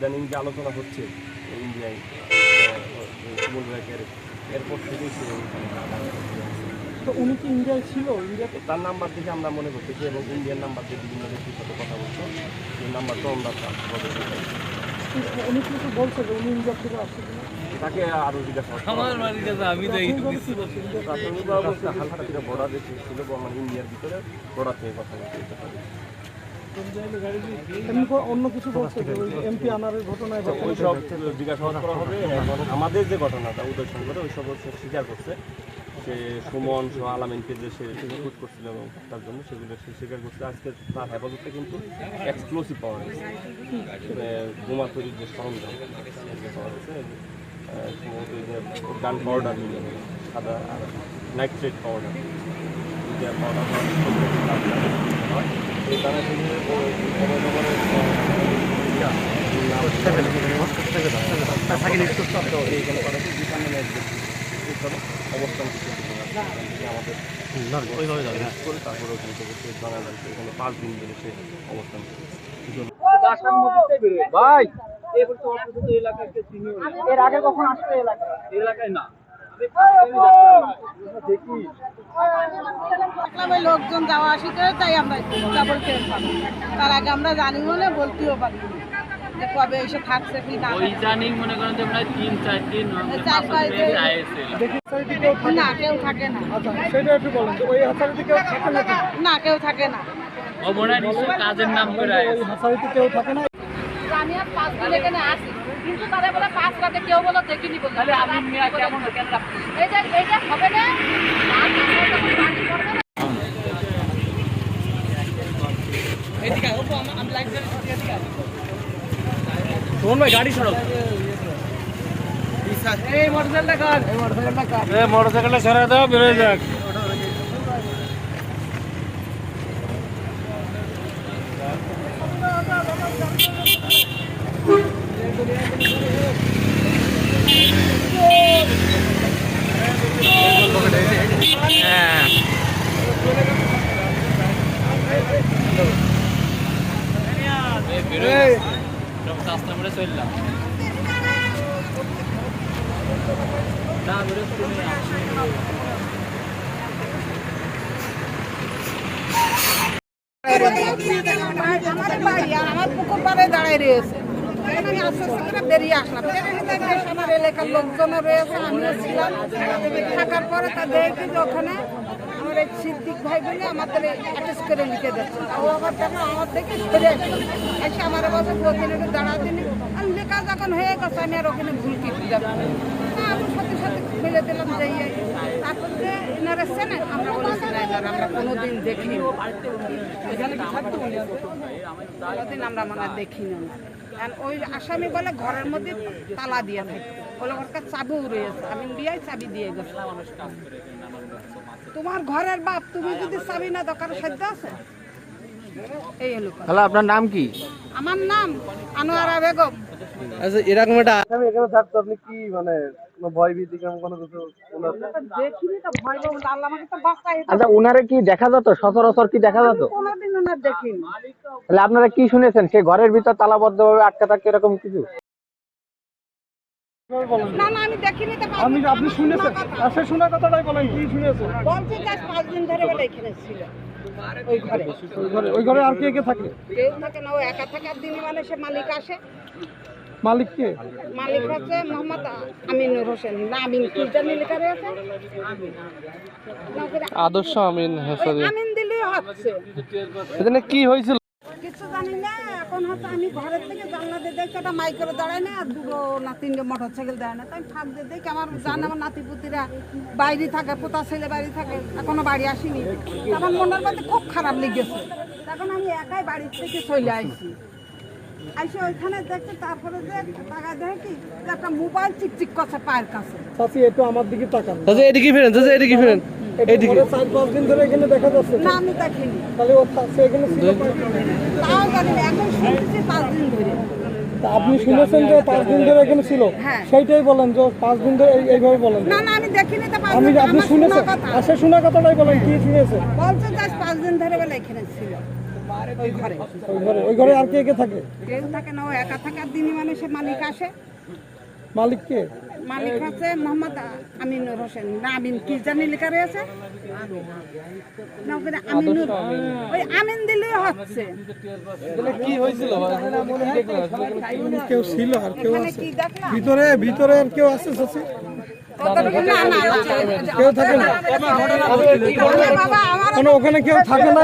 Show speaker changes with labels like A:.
A: ইদানিং যে আলোচনা হচ্ছে ইন্ডিয়ায় সুমন ব্যাগের এরপর থেকেই
B: তো উনি কি ইন্ডিয়ায় ছিল? ইন্ডিয়াতে?
A: তার নাম্বার দেখে আমরা মনে করতেছি এবং ইন্ডিয়ান নাম্বার দিয়ে বিভিন্ন ব্যক্তির সাথে কথা বলছো। এই নাম্বারটা আমরা
B: উনি কিন্তু বলছে যে উনি ইন্ডিয়া থেকে আসছে
A: তাকে আরও জিজ্ঞাসা করতে হবে।
C: আমার বাড়ির কাছে আমি তো এইটুকু
B: প্রাথমিকভাবে কি বলছে ইন্ডিয়া থেকে?
A: প্রাথমিকভাবে বলছে হালকা থেকে বর্ডার রেখে ছিল মানে ইন্ডিয়ার ভিতরে বর্ডার থেকে কথা বলতে যেতে পারে
B: এমনি করে অন্য কিছু এমপি ঘটনায়
A: জিজ্ঞাসাবাদ করা হবে আমাদের যে ঘটনাটা উদয় করে ওই সব হচ্ছে স্বীকার করছে। সে সুমন সহ আলামিনকে যে সে রিক্রুট করছিল এবং তার জন্য সেগুলো সে স্বীকার করছে। আজকে তার হেফাজতে কিন্তু এক্সক্লুসিভ পাওয়া গেছে বোমা তৈরির যে সরঞ্জাম পাওয়া গেছে। গান পাউডার সাদা আর নাইট্রেট পাউডার পাউডার হয় এই কারণে
C: ভাই।
B: এর আগে কখন আসছে এলাকায়?
C: এলাকায় না।
D: ওই লোকজন যাওয়া আসি করে তাই আমরা ডাবল ট্রেন পাবো। তার আগে আমরা জানি বলে বলতেও পারি যে কবে এসে থাকছে কি না
C: ওই জানি মনে করেন যে তিন চার দিন
D: চার পাঁচ দিন। না কেউ থাকে না।
B: সেটা একটু বলেন ওই হাসারিতে কেউ থাকে নাকি?
D: না কেউ থাকে না।
C: ও নিশ্চয় কাজের নাম করে
B: ওই হাসারিতে কেউ থাকে না?
D: আমি আর পাঁচ দিন এখানে আসি কিন্তু তারা বলে পাঁচ রাতে কেউ বলে দেখিনি বলে।
C: তাহলে আমি কেমন
D: এই যে এইটা হবে না আর তারপরে যখন পানি পড়বে না,
C: শোন ভাই গাড়ি সরো এই মোটরসাইকেলটা কার? এই মোটরসাইকেলটা কার? এই মোটরসাইকেলটা সরা দাও বেরোয় যাক হ্যাঁ বেরোয় সব রাস্তা করে চললাম।
D: দাঁড়ায় রয়েছে বেরিয়ে আসলাম লোকজনও রয়েছে আমিও ছিলাম থাকার পরে তা দেখি ওখানে এই সিদ্দিক ভাই বলে আমাদের অ্যাটাচ করে লিখে দিচ্ছে ও আবার কেন আমার দেখে সরে এসে আমার বছর প্রতিদিন একটু দাঁড়া দিনি আর লেখা যখন হয়ে গেছে, আমি আর ওখানে ভুল কি যাব না। আমি সাথে সাথে ফেলে দিলাম যে ইয়ে। তারপর এনারা চেনেন আমরা বলেছি, না, এনারা আমরা কোনোদিন দেখিনি? কোনোদিন আমরা মনে দেখিনি। না ওই আসামি বলে ঘরের মধ্যে তালা দিয়ে থাকে। বলে ওর কাছে চাবিও রয়েছে আমি দিয়ে চাবি দিয়ে গেছি তোমার ঘরের বাপ তুমি যদি চাবি না দাও কারও সাধ্য আছে? এই হলো
E: তাহলে আপনার নাম কি?
D: আমার নাম আনোয়ারা বেগম।
E: আচ্ছা এরকম একটা
B: আমি এখানে থাকতো আপনি কি মানে কোনো ভয় ভীতি কেমন কোনো কিছু
D: দেখিনি তো ভয় পাবো আল্লাহ আমাকে তো বাঁচাই
E: আচ্ছা উনারে কি দেখা যেত? সচরাচর কি দেখা যেত?
D: কোনোদিন ওনার দেখিনি।
E: তাহলে আপনারা কি শুনেছেন? সে ঘরের ভিতর তালাবদ্ধ ভাবে আটকা থাকে এরকম কিছু?
D: না না আমি দেখিনি তো
B: আমি আপনি শুনেছেন। শোনা কথাটাই বলেন কি শুনেছেন
D: বলছি যে পাঁচ দিন ধরে বলে এখানে ছিল। ওই ঘরে।
B: ওই ঘরে ওই ঘরে আর কে কে থাকে?
D: কেউ থাকে না ও একা থাকার দিনে মানে সে মালিক আসে।
B: মালিক কে?
D: মালিক হচ্ছে মোহাম্মদ আমিনুর হোসেন। না আমিন কি জানি লেখা রয়েছে
E: আদর্শ আমিন হেসারি
D: আমিন দিলেই হচ্ছে।
E: কি হয়েছিল?
D: কিছু জানি না। এখন হচ্ছে আমি ঘরের থেকে জানলা দিয়ে দেখছি একটা মাইক করে দাঁড়ায় না আর দুটো না তিনটে মোটর সাইকেল দাঁড়ায় না। তাই ফাঁক দিয়ে দেখি আমার জান আমার নাতিপুতিরা বাইরে থাকে পোতা ছেলে বাইরে থাকে এখনও বাড়ি আসেনি। আমার মনের মধ্যে খুব খারাপ লেগেছে। তখন আমি একাই বাড়ি থেকে চলে আসছি আইসে ওইখানে দেখছি তারপরে যে টাকা দেখে কি একটা মোবাইল চিকচিক করছে পায়ের কাছে।
B: চাচি একটু আমার দিকে তাকান।
E: চাচা এদিকে ফিরেন চাচা এদিকে ফিরেন।
B: চার পাঁচ দিন ধরে এখানে দেখা যাচ্ছে।
D: না আমি দেখিনি।
B: তাহলে ও থাকছে এখানে ছিল
D: তাও জানি না এখন শুনতেছি পাঁচ দিন ধরে।
B: তা আপনি শুনেছেন যে পাঁচ দিন ধরে এখানে ছিল?
D: হ্যাঁ।
B: সেইটাই বলেন যে পাঁচ দিন ধরে এই- এইভাবে বলেন।
D: না না আমি দেখিনি তো পাঁচ দিন
B: আপনি শুনেছেন? আসে শোনা কথাটাই বলেন কি শুনেছেন
D: বলছে যে পাঁচ দিন ধরে বলে এখানে ছিল। ওই ঘরে।
B: ওই ঘরে ওই ঘরে আর কে কে থাকে?
D: কেউ থাকে না ও একা থাকার দিনই মানে সে মালিক আসে।
B: মালিক কে
D: মালিক আছে মোহাম্মদ আমিনুর হোসেন না আমিন কি জানি লেখা রয়েছে আমিনুর ওই আমিন দিলেই হচ্ছে
B: কি হয়েছিল কেউ ছিল আর কেউ
D: দেখলাম
B: ভিতরে ভিতরে আর কেউ আছে
D: না
B: কেউ থাকে না মানে ওখানে কেউ থাকে না?